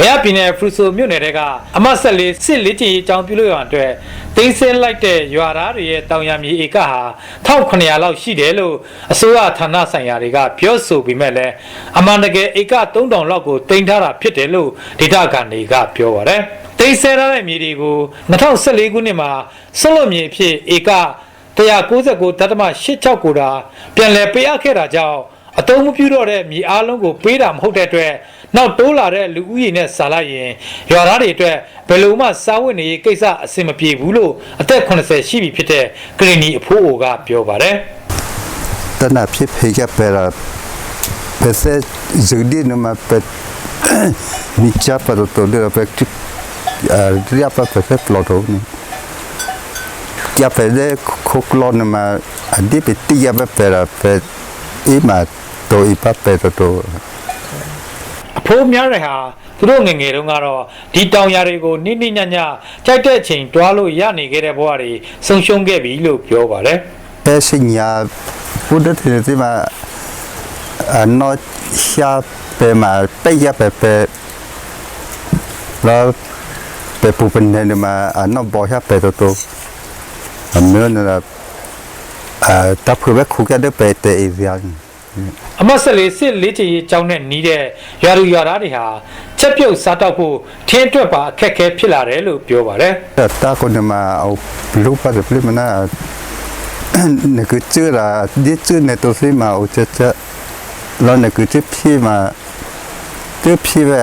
ကရပြည်နယ်ဖရူဆိုမြို့နယ်ကအမတ်ဆက်လေးစစ်လေးချင်းရေးအကြောင်းပြုလို့ရအောင်အတွက်တင်းစင်းလိုက်တဲ့ရွာသားတွေရဲ့တောင်ယာမြေဧကဟာ1900လောက်ရှိတယ်လို့အစိုးရဌာနဆိုင်ရာတွေကပြောဆိုပြီးမဲ့လည်းအမှန်တကယ်ဧက3000လောက်ကိုတင်ထားတာဖြစ်တယ်လို့ဒေတာကန်တွေကပြောပါတယ်တိတ်ဆဲထားတဲ့မြေတွေကို2014ခုနှစ်မှာဆွတ်လွတ်မြေအဖြစ်ဧက199.86ကိုတာပြန်လည်ပေးအပ်ခဲ့တာကြောင့်အတုံးမပြုတော့တဲ့မြေအားလုံးကိုပေးတာမဟုတ်တဲ့အတွက် နောက်တိုးလာတဲ့လူဦးရေနဲ့စာလိုက်ရင်ရွာသားတွေအတွက်ဘယ်လိုမှစားဝတ်နေရေးကိစ္စအဆင်မပြေဘူးလို့အသက်80ရှိပြီဖြစ်တဲ့ကရင်နီအဖိုးအိုကပြောပါတယ်တနဖြစ်ဖေကပရာပစေဇဂဒီနမပက်နိချပရတိုလေပက်တိအာရီအပပဖက်ပလောတိုနီကျပဒေခုကလောနမအဒီပတိယပပရာပက်အီမာတိုအီပပက်တို အဖိုးများတွေဟာသူတို့ငယ်ငယ်တုန်းကတော့ဒီတောင်ယာတွေကိုနိနိညညကြိုက်တဲ့အချိန်တွားလို့ရနေခဲ့တဲ့ဘဝတွေဆုံးရှုံးခဲ့ပြီလို့ပြောပါတယ်အဲစညာဘုဒ္ဓတေတိမအနောရှာပေမပေယပပလာပေပူပနေနမအနောဘောရပေတိုတိုအမေနလာအတပ်ခုဘခုကတဲ့ပေတေအီဇီယန် အမတ်ဆက်လေးစစ်လေးချီရေးအကြောင်းနဲ့နီးတဲ့ရွာသူရွာသားတွေဟာချက်ပြုတ်စားတော့ဖို့ထင်းတွက်ပါအခက်အခဲဖြစ်လာတယ်လို့ပြောပါတယ် ta ko ne ma au lu pa de pli mana ne ku chu la di chu ne to si ma au cha cha lo ne ku chu phi ma chu phi ba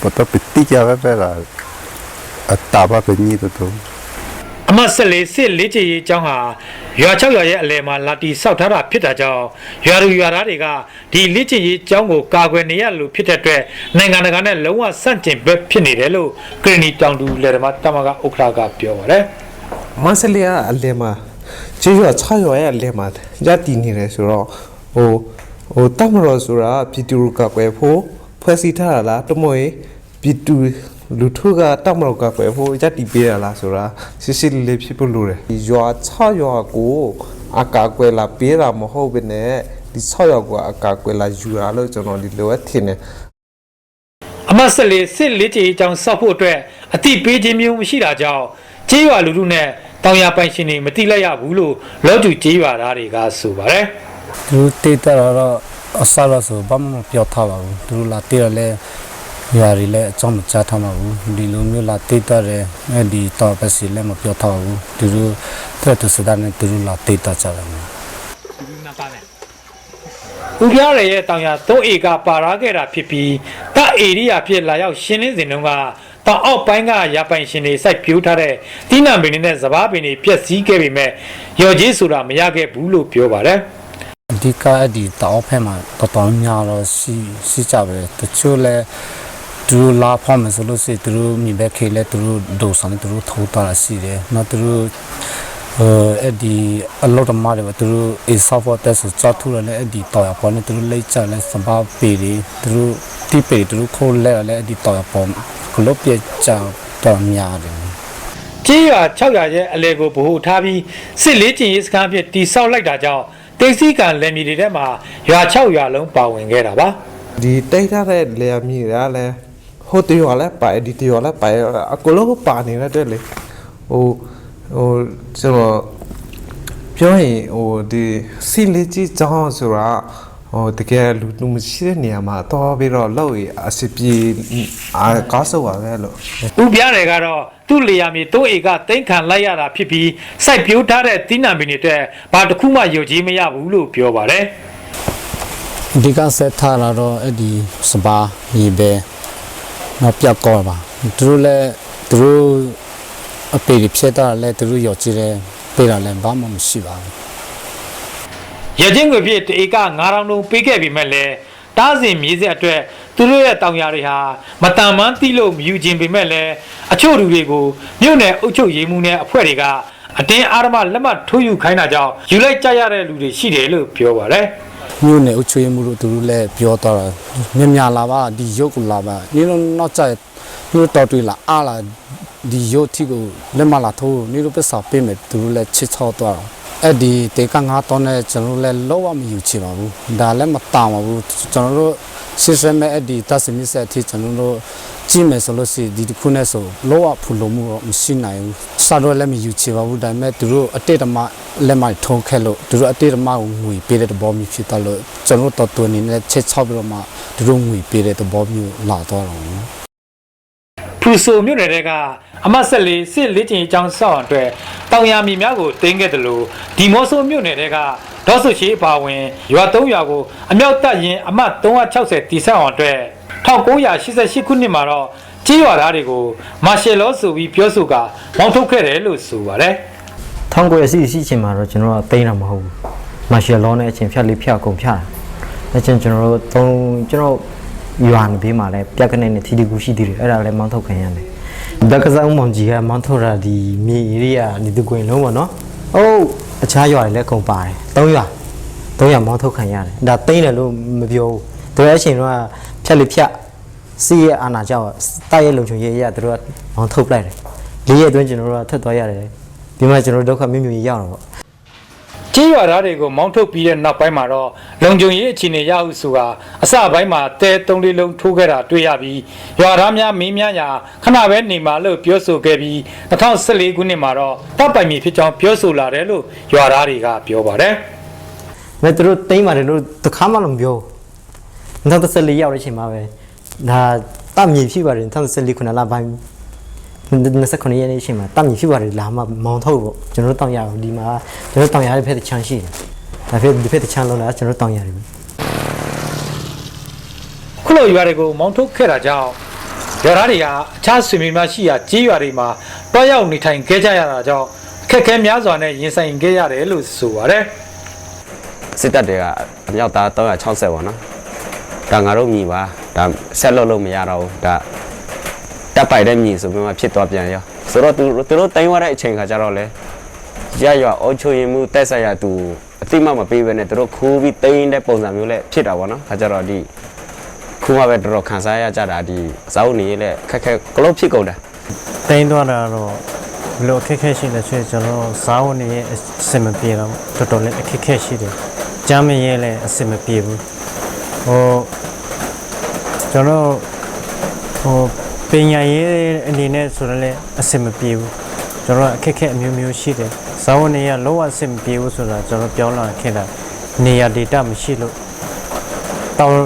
pa to pi ti ja ba ba la a ta ba pe ni to to အမတ်ဆက်လေးစစ်လေးချီရေးအကြောင်းဟာရွာ6ရွာရဲ့အလယ်မှာလာတီဆောက်ထားတာဖြစ်တာကြောင့်ရွာသူရွာသားတွေကဒီလေးချီရေးအကြောင်းကိုကာကွယ်နေရလို့ဖြစ်တဲ့အတွက်နိုင်ငံတကာနဲ့လုံးဝဆန့်ကျင်ဘက်ဖြစ်နေတယ်လို့ကရင်နီတောင်တူလယ်သမားတမကဥက္ကရာကပြောပါတယ်မဆလီယာအလဲမှာကျေးရွာ6ရွာရဲ့အလဲမှာရတည်နေတယ်ဆိုတော့ဟိုဟိုတမရောဆိုတာပြည်သူကကွယ်ဖို့ဖွဲ့စည်းထားတာလားတမွေပြည်သူ လူထုကတမရောကကွယ်ဖို့ရတည်ပေးရလားဆိုတာစစ်စစ်လေးလေးဖြစ်ဖို့လိုတယ်ဒီရွာ6ရွာကိုအကာကွယ်လာပေးတာမဟုတ်ဘဲနဲ့ဒီ6ရွာကိုအကာကွယ်လာယူရလို့ကျွန်တော်ဒီလိုပဲထင်တယ်အမတ်ဆက်လေးစစ်လေးချီရေးအကြောင်းဆောက်ဖို့အတွက်အတိပေးခြင်းမျိုးမရှိတာကြောင့်ကျေးရွာလူထုနဲ့တောင်ယာပိုင်ရှင်တွေမတိလိုက်ရဘူးလို့လောကျူကျေးရွာသားတွေကဆိုပါတယ်သူတိတ်တော့အစားလို့ဆိုဘာမှမပြောထားပါဘူးသူလာတိရလဲ ရွာရီလဲအကြောင်းမကြားထားပါဘူးဒီလိုမျိုးလာတိတ်တယ်အဲ့ဒီတော့ပဲစီလဲမပြောထားပါဘူးသူတို့တဲ့သူစတဲ့နဲ့သူတို့လာတိတ်တာကြတယ်ဦးပြားရရဲ့တောင်ယာ3ဧကပါရာခဲ့တာဖြစ်ပြီးတပ်ဧရိယာဖြစ်လာရောက်ရှင်းလင်းစဉ်တုန်းကတောင်အောက်ပိုင်းကရပိုင်ရှင်တွေစိုက်ပျိုးထားတဲ့တိနံပင်တွေနဲ့စပားပင်တွေပျက်စီးခဲ့ပေမဲ့ရော်ကြီးဆိုတာမရခဲ့ဘူးလို့ပြောပါတယ်အဓိကအဲ့ဒီတောက်ဖက်မှာတော်တော်များတော့စီစီကြပဲတချို့လဲ သူတို့လာဖောင်းမယ်ဆိုလို့ရှိရင်သူတို့မြင်ပဲခေလဲသူတို့ဒိုဆောင်သူတို့ထိုးတာရှိတယ်နောက်သူတို့ဟိုအဲ့ဒီအလောတမားတွေပဲသူတို့အေဆော့ဖော့တက်ဆိုကြထူတယ်လေအဲ့ဒီတော်ရပေါ်နေသူတို့လိတ်ကြလဲစဘာပေတွေသူတို့တိပေသူတို့ခိုးလဲလဲအဲ့ဒီတော်ရပေါ်ကလုတ်ပြကြတော်များတယ်ကြေးရွာ6ရွာရဲ့အလဲကိုဗဟုထားပြီးစစ်လေးကျင်ရေးစခန်းအဖြစ်တိဆောက်လိုက်တာကြောင့်တိတ်စီကံလယ်မြေတွေထဲမှာရွာ6ရွာလုံးပါဝင်ခဲ့တာပါဒီတိတ်ထားတဲ့လေယာမြေတွေကလည်း ဟိုတရော်လည်းပါဒီတရော်လည်းပါအကလုံးပါနေတဲ့အတွက်လေဟိုဟိုကျွန်တော်ပြောရင်ဟိုဒီစီလီကြီးကြောင်းဆိုတာဟိုတကယ်လူလူမရှိတဲ့နေရာမှာတော့ပြီးတော့လောက်ရအစီပြေအာကားဆောက်ပါပဲလို့။ဥပြရတယ်ကတော့သူ့လေယာမြေ3ဧကတိမ့်ခံလိုက်ရတာဖြစ်ပြီးစိုက်ပျိုးထားတဲ့တိနံပင်တွေအတွက်ဘာတစ်ခုမှယုံကြည်မရဘူးလို့ပြောပါတယ်အဓိကဆက်ထားလာတော့အဲ့ဒီစပါမြေပဲ နောက်ပြောက်ကောပါသူတို့လည်းသူတို့အပေတွေဖြစ်တာလည်းသူတို့ရောကြည့်တယ်ပေးတာလည်းဘာမှမရှိပါဘူး။ရချင်းခွေဖြစ်1ဧက9000လုံးပေးခဲ့ပြီးမဲ့လည်းတားစဉ်မြေဆက်အတွက်သူတို့ရဲ့တောင်ယာတွေဟာမတန်မန်းတိလို့မယူခြင်းပေမဲ့လည်းအချို့လူတွေကိုမြို့နယ်အုပ်ချုပ်ရေးမှုနဲ့အဖွဲ့တွေကအတင်းအာရမလက်မှတ်ထိုးယူခိုင်းတာကြောင့်ယူလိုက်ကြရတဲ့လူတွေရှိတယ်လို့ပြောပါတယ်။ မြို့နယ်အုပ်ချုပ်ရေးမှုတို့သူတို့လည်းပြောတော့တာမြင်များလာပါဒီရုပ်ကိုလာပါဒီလိုနောက်ကျမြို့တော်တွေလာအားလာဒီရုပ်ထီကိုလက်မလာထိုးနေလို့ပစာပေးမယ်သူတို့လည်းချစ်ချောတော့အဲ့ဒီတေကငါတော့နဲ့ကျွန်တော်တို့လည်းလောဝမယူချင်ပါဘူးဒါလည်းမတောင်းပါဘူးကျွန်တော်တို့ ရှစ်စမဲအဲ့ဒီတသမီဆက်အထိကျွန်တော်တို့ကြည့်မယ်ဆိုလို့ရှိရင်ဒီတစ်ခုနဲ့ဆိုလောကဖူလို့မှုတော့မရှိနိုင်ဘူးစာတော့လည်းမယူချင်ပါဘူးဒါပေမဲ့သူတို့အတိတ်တမလက်မထုံးခဲ့လို့သူတို့အတိတ်တမကိုငွေပေးတဲ့သဘောမျိုးဖြစ်သွားလို့ကျွန်တော်တို့တော်တော်နေနဲ့ချက်ချောက်ပြီးတော့မှသူတို့ငွေပေးတဲ့သဘောမျိုးလာတော့တော့နော်ဖူဆိုမြို့နယ်တဲကအမတ်ဆက်လေးစစ်လေးချင်းအကြောင်းဆောက်အတွက်တောင်ယာမြေများကိုတင်းခဲ့တယ်လို့ဒီမော့ဆိုမြို့နယ်တဲက ဒေါ်ဆုရှိအပါဝင်ရွာ၃ရွာကိုအမြောက်တပ်ရင်အမတ်360တီဆောက်အောင်အတွက်1988ခုနှစ်မှာတော့ကြေးရွာသားတွေကိုမာရှယ်လောဆိုပြီးပြောဆိုကမောင်းထုတ်ခဲ့တယ်လို့ဆိုပါတယ်ထောင်ကိုစီစီချင်းမှာတော့ကျွန်တော်ကတိန်းတာမဟုတ်ဘူးမာရှယ်လောနဲ့အချင်းဖြတ်လေးဖြတ်ကုန်ဖြတ်တာအချင်းကျွန်တော်တို့သုံးကျွန်တော်ရွာနေဘေးမှာလည်းပြက်ကနေနဲ့ထီတီကူရှိသေးတယ်အဲ့ဒါလည်းမောင်းထုတ်ခံရတယ်ဘက်ကစားဦးမောင်ကြီးကမောင်းထုတ်တာဒီမြေဧရိယာဒီတကွင်လုံးပေါ့နော်ဟုတ် အခြားရွာတွေလည်းကုန်ပါတယ်၃ရွာ၃ရွာမောင်းထုတ်ခံရတယ်ဒါတိန်းတယ်လို့မပြောဘူးတို့ရဲ့အချင်းတော့ဖြတ်လေးဖြတ်စီးရဲ့အာနာကြောင့်တိုက်ရဲ့လုံချုံရဲ့ရတို့ကမောင်းထုတ်လိုက်တယ်လေးရက်အတွင်းကျွန်တော်တို့ကထွက်သွားရတယ်ဒီမှာကျွန်တော်တို့ဒုက္ခမြင့်မြင့်ရောက်တော့ ကြေးရွာသားတွေကိုမောင်းထုတ်ပြီးတဲ့နောက်ပိုင်းမှာတော့လုံခြုံရေးအခြေအနေရဟုဆိုတာအစပိုင်းမှာတဲသုံးလေးလုံးထိုးခဲ့တာတွေ့ရပြီးရွာသားများမင်းများညာခဏပဲနေမှာလို့ပြောဆိုခဲ့ပြီး2014ခုနှစ်မှာတော့တပ်ပိုင်မြေဖြစ်ကြောင်းပြောဆိုလာတယ်လို့ရွာသားတွေကပြောပါတယ်။မဲ့သူတို့တိမ့်ပါတယ်လို့တခါမှလည်းမပြောဘူး။2014ရောက်တဲ့အချိန်မှာပဲဒါတတ်မြေဖြစ်ပါတယ်2014ခုနလပိုင်း 29ရက်နေ့အချိန်မှာတတ်မြေဖြစ်ပါတယ်လာမှမောင်ထုတ်ပေါ့ကျွန်တော်တို့တောင်းရအောင်ဒီမှာကျွန်တော်တောင်းရတဲ့ဖက်တစ်ချမ်းရှိတယ်။ဒါဖက်ဒီဖက်တစ်ချမ်းလုံးလာကျွန်တော်တို့တောင်းရတယ်ပဲခုလိုရွာတွေကိုမောင်းထုတ်ခဲ့တာကြောင့်ရွာသားတွေကအခြားဆွေမျိုးများရှိရာကြေးရွာတွေမှာတွားရောက်နေထိုင်ခဲ့ကြရတာကြောင့်ခက်ခဲများစွာနဲ့ရင်ဆိုင်ခဲ့ရတယ်လို့ဆိုပါတယ်စစ်တပ်တွေကအမြောက်သား360ပေါ့နော်ဒါငါတို့မြည်ပါဒါဆက်လို့လို့မရတော့ဘူးဒါ တပ်ပိုက်တဲ့မြည်ဆိုပြီးမှဖြစ်သွားပြန်ရောဆိုတော့သူသူတို့တိုင်းသွားတဲ့အချိန်ခါကျတော့လေရရအုတ်ချိုရင်မှုတက်ဆက်ရသူအတိမမပေးဘဲနဲ့သူတို့ခိုးပြီးတိုင်းတဲ့ပုံစံမျိုးလဲဖြစ်တာပေါ့နော်ခါကျတော့ဒီခုမှပဲတော်တော်ခံစားရကြတာဒီဇောက်နေလဲခက်ခက်ကလုတ်ဖြစ်ကုန်တာတိန်းသွားတာတော့ဘယ်လိုအခက်အခဲရှိလဲဆိုရင်ကျွန်တော်ဇာဝန်နေရဲ့အဆင်မပြေတော့တော်တော်လေးအခက်အခဲရှိတယ်။ကြားမရဲလည်းအဆင်မပြေဘူး။ဟိုကျွန်တော်ဟို ပညာရေးအနေနဲ့ဆိုတော့လည်းအဆင်မပြေဘူး။ကျွန်တော်အခက်အခဲအမျိုးမျိုးရှိတယ်။ဇာဝန်နေရလောအဆင်မပြေဘူးဆိုတာကျွန်တော်ပြောလာခဲ့တာနေရာဒေတာမရှိလို့တောင်း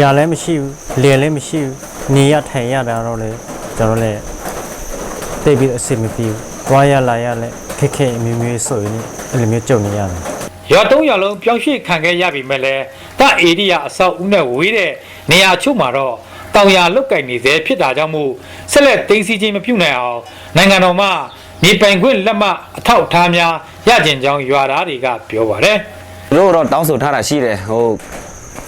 ရလည်းမရှိဘူးလယ်လည်းမရှိဘူးနေရထိုင်ရတာတော့လေကျွန်တော်လည်းတိတ်ပြီးအဆင်မပြေဘူး။သွားရလာရလဲခက်ခဲအမျိုးမျိုးဆိုရင်အဲ့လိုမျိုးကြုံနေရတယ်ရွာသုံးရွာလုံးပြောင်းရွှေ့ခံခဲ့ရပြီမဲ့လည်းတပ်ဧရိယာအဆောက်အဦနဲ့ဝေးတဲ့နေရာချို့မှာတော့ တောင်ယာလုတ်ကင်နေသေးဖြစ်တာကြောင့်မို့ဆက်လက်သိမ်းဆည်းခြင်းမပြုနိုင်အောင်နိုင်ငံတော်မှမြေပိုင်ခွင့်လက်မှတ်အထောက်အထားများရကျင်ကြောင်းရွာသားတွေကပြောပါတယ်သူတို့တော့တောင်းဆိုထားတာရှိတယ်ဟို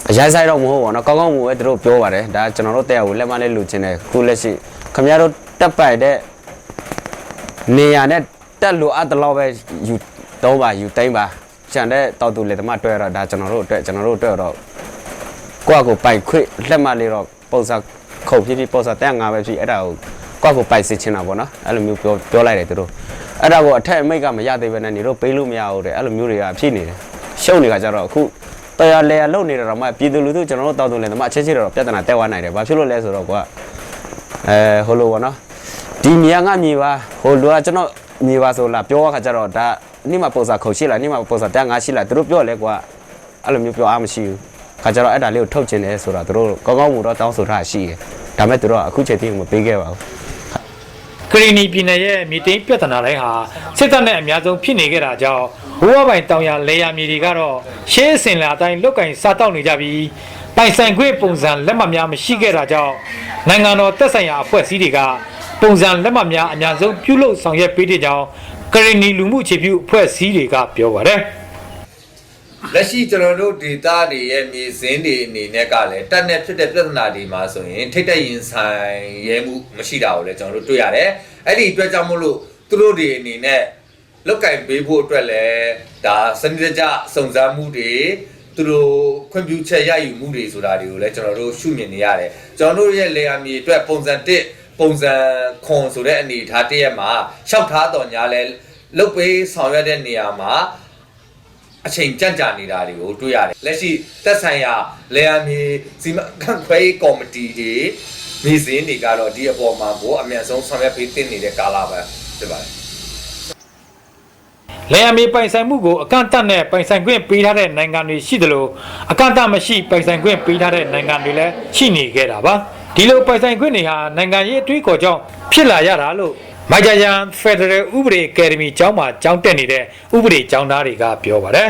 အရိုက်ဆိုင်တော့မဟုတ်ပါတော့ကောင်းကောင်းမူပဲသူတို့ပြောပါတယ်ဒါကျွန်တော်တို့တရားကိုလက်မလေးလူချင်းတယ်ခုလက်ရှိခင်ဗျားတို့တက်ပိုက်တဲ့နေရာနဲ့တက်လို့အပ်တလောက်ပဲယူတော့ပါယူတိုင်းပါကျန်တဲ့တောက်သူလေတမတွေ့ရတော့ဒါကျွန်တော်တို့အတွက်ကျွန်တော်တို့အတွက်တော့ကိုယ့်အကိုပိုက်ခွေလက်မလေးတော့ ပုံစံခုတ်ဖြစ်ဖြစ်ပုံစံတက်ငါပဲဖြစ်အဲ့ဒါကိုကိုယ့်အကိုပိုက်စစ်ချင်တာပေါ့နော်အဲ့လိုမျိုးပြောပြောလိုက်တယ်သူတို့အဲ့ဒါကိုအထက်အမိတ်ကမရသေးဘဲနဲ့နေတော့ပေးလို့မရဘူးတဲ့အဲ့လိုမျိုးတွေကဖြစ်နေတယ်ရှုပ်နေတာကြတော့အခုတရားလေလုံနေတာတော့မှပြည်သူလူထုကျွန်တော်တို့တောက်သူလေတမအချင်းချင်းတော့ပြဿနာတက်သွားနိုင်တယ်ဘာဖြစ်လို့လဲဆိုတော့ကွာအဲဟိုလိုပေါ့နော်ဒီမြေငါမြေပါဟိုလူကကျွန်တော်မြေပါဆိုလာပြောရခါကြတော့ဒါနိမပုံစံခုတ်ရှိလားနိမပုံစံတက်ငါရှိလားသူတို့ပြောလဲကွာအဲ့လိုမျိုးပြောအားမရှိဘူး ခါကြတော့အဲ့ဒါလေးကိုထုတ်ချင်တယ်ဆိုတော့သူတို့ကောင်းကောင်းမူတော့တောင်းဆိုထားရှိတယ်ဒါမဲ့သူတို့ကအခုချိန်ထိမပေးခဲ့ပါဘူးကရီနီပြည်နယ်ရဲ့မြေတိန်ပြဿနာတိုင်းဟာစစ်တပ်နဲ့အများဆုံးဖြစ်နေခဲ့တာကြောင့်ဘိုးဘပိုင်တောင်ယာလေယာမြေတွေကတော့ရှေးအစဉ်လာအတိုင်းလုတ်ကင်စားတောက်နေကြပြီးပိုင်ဆိုင်ခွင့်ပုံစံလက်မှတ်များမရှိခဲ့တာကြောင့်နိုင်ငံတော်တက်ဆိုင်ရာအဖွဲ့အစည်းတွေကပုံစံလက်မှတ်များအများဆုံးပြုလုပ်ဆောင်ရွက်ပေးတဲ့ကြောင်းကရီနီလူမှုအခြေပြုအဖွဲ့အစည်းတွေကပြောပါတယ် လက်ရှိကျွန်တော်တို့ဒေတာတွေရဲ့မြေစင်းတွေအနေနဲ့ကလည်းတက်နဲ့ဖြစ်တဲ့ပြဿနာတွေမှာဆိုရင်ထိတ်တဲ့ရင်ဆိုင်ရဲမှုမရှိတာကိုလည်းကျွန်တော်တို့တွေ့ရတယ်။အဲ့ဒီအတွက်ကြောင့်မို့လို့သူတို့တွေအနေနဲ့လောက်ကင်ပေးဖို့အတွက်လည်းဒါစနစ်တကျစုံစမ်းမှုတွေသူတို့ခွင့်ပြုချက်ရယူမှုတွေဆိုတာတွေကိုလည်းကျွန်တော်တို့ရှုမြင်နေရတယ်။ကျွန်တော်တို့ရဲ့လေယာမြေအတွက်ပုံစံ1ပုံစံခွန်ဆိုတဲ့အနေအထားတစ်ရက်မှာရှောက်ထားတော်ညာလဲလုတ်ပေးဆောင်ရွက်တဲ့နေရာမှာ အချိန်ကြန့်ကြာနေတာတွေကိုတွေ့ရတယ်လက်ရှိသက်ဆိုင်ရာလေယာမြေစီမံခန့်ခွဲရေးကော်မတီတွေမြေစင်းတွေကတော့ဒီအပေါ်မှာကိုအမြန်ဆုံးဆောင်ရွက်ပေးတင်နေတဲ့ကာလပဲဖြစ်ပါတယ်လယ်ယာမြေပိုင်ဆိုင်မှုကိုအကန့်အသတ်နဲ့ပိုင်ဆိုင်ခွင့်ပေးထားတဲ့နိုင်ငံတွေရှိသလိုအကန့်အသတ်မရှိပိုင်ဆိုင်ခွင့်ပေးထားတဲ့နိုင်ငံတွေလည်းရှိနေခဲ့တာပါဒီလိုပိုင်ဆိုင်ခွင့်တွေဟာနိုင်ငံရေးအတွေးအခေါ်ကြောင့်ဖြစ်လာရတာလို့ မိုက်ဂျာယန်ဖက်ဒရယ်ဥပဒေအကယ်ဒမီကျောင်းမှာကျောင်းတက်နေတဲ့ဥပဒေကျောင်းသားတွေကပြောပါတယ်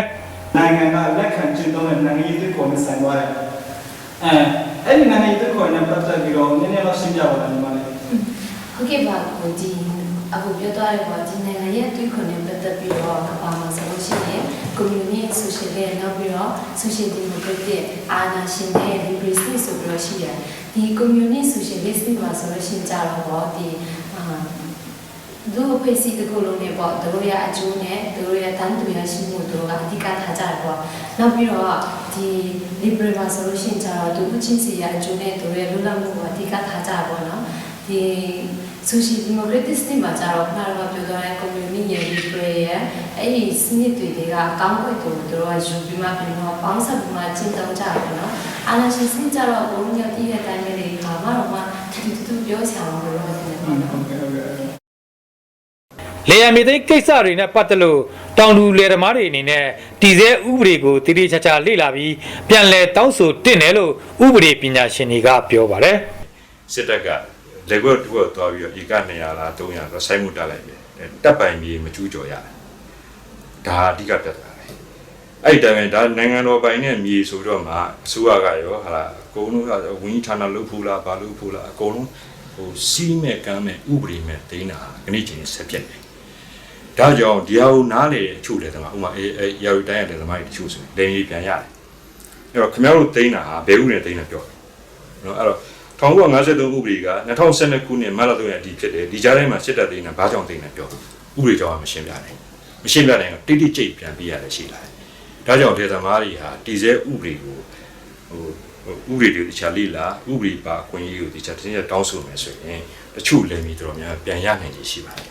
နိုင်ငံကလက်ခံကျင့်သုံးတဲ့နိုင်ငံရေးသစ်ခေါ်နဲ့ဆိုင်သွားတယ်။အဲအဲ့ဒီနိုင်ငံရေးသစ်ခေါ်နဲ့ပတ်သက်ပြီးတော့နည်းနည်းတော့ရှင်းပြပါလားညီမလေးဟုတ်ကဲ့ပါကိုဒီအခုပြောသွားရပါဒီနိုင်ငံရဲ့အတွေ့အကြုံနဲ့ပတ်သက်ပြီးတော့ကမ္ဘာမှာဆိုလို့ရှိရင် community social နဲ့နောက်ပြီးတော့ social democratic အာဏာရှင်နဲ့ liberty ဆိုပြီးတော့ရှိတယ်ဒီ community socialist မှာဆိုလို့ရှိရင်ကြတော့ပေါ့ဒီ အာလူ့အဖွဲ့အစည်းတစ်ခုလုံးနဲ့ပေါ့သူတို့ရဲ့အကျိုးနဲ့သူတို့ရဲ့တန်းတူရရှိမှုတို့ကအဓိကထားကြတယ်ပေါ့နောက်ပြီးတော့ဒီ liberal မှာဆိုလို့ရှိရင်ကြတော့သူ့ချင်းစီရဲ့အကျိုးနဲ့သူတို့ရဲ့လွတ်လပ်မှုကိုအဓိကထားကြတယ်ပေါ့နော်ဒီ social democratic စနစ်မှာကြတော့ခဏတော့ပြောသွားတဲ့ community ရဲ့ liberal ရဲ့အဲ့ဒီစနစ်တွေကအကောင်းဘက်ကိုသူတို့ကယူပြီးမှပြီးတော့ပေါင်းစပ်ပြီးမှကျင့်သုံးကြတယ်ပေါ့နော်အာဏာရှင်စနစ်ကြတော့ဘုံညတိတဲ့အတိုင်းလေးတွေခါမှတော့မှတူတူတူပြောချင်အောင်လို့ပြောတယ်ပေါ့နော်ဟုတ်ကဲ့ဟုတ်ကဲ့ လေယာဉ်မြေသိမ်းကိစ္စတွေနဲ့ပတ်သက်လို့တောင်သူလယ်သမားတွေအနေနဲ့တည်ဆဲဥပဒေကိုတည်တည်ချာချာလေ့လာပြီးပြန်လည်တောင်းဆိုတင်တယ်လို့ဥပဒေပညာရှင်တွေကပြောပါတယ်စစ်တပ်ကလက်ကွက်တစ်ခွက်သွားပြီးတော့ဧက200လား300တော့ဆိုင်းမှုတက်လိုက်ပြီတပ်ပိုင်မြေမကျူးကျော်ရတယ်ဒါအဓိကပြဿနာပဲအဲ့ဒီတိုင်းပဲဒါနိုင်ငံတော်ပိုင်နဲ့မြေဆိုတော့မှအစိုးရကရောဟာလားအကုန်လုံးကဝင်းကြီးဌာနလုပ်ဖို့လားဘာလုပ်ဖို့လားအကုန်လုံးဟိုစီးမဲ့ကမ်းမဲ့ဥပဒေမဲ့ဒိန်းတာခဏချင်းဆက်ပြတ်တယ် ဒါကြောင့်ဒီဟာကိုနားလေအချို့လေတမဥမာအဲအဲရာရီတိုင်းရတယ်သမားတွေတချို့ဆိုရင်လေမြေပြန်ရတယ်အဲ့တော့ခင်ဗျားတို့ဒိန်းတာဟာဘယ်ဥနဲ့ဒိန်းတာပြောတယ်နော်အဲ့တော့1953ဥပဒေက2012ခုနှစ်မတ်လ3ရက်အထိဖြစ်တယ်ဒီကြားထဲမှာစစ်တပ်သိမ်းတာဘာကြောင့်သိမ်းလဲပြောဥပဒေကြောင့်မရှင်းပြနိုင်မရှင်းပြနိုင်တော့တိတိကျိတ်ပြန်ပြရတယ်ရှိလာတယ်ဒါကြောင့်ဒေသမားတွေဟာတည်ဆဲဥပဒေကိုဟိုဥပဒေတွေတခြားလိလာဥပဒေပါအခွင့်အရေးကိုတခြားတင်းကျပ်တောင်းဆိုမယ်ဆိုရင်တချို့လည်းမီတော်များပြန်ရနိုင်ခြေရှိပါတယ်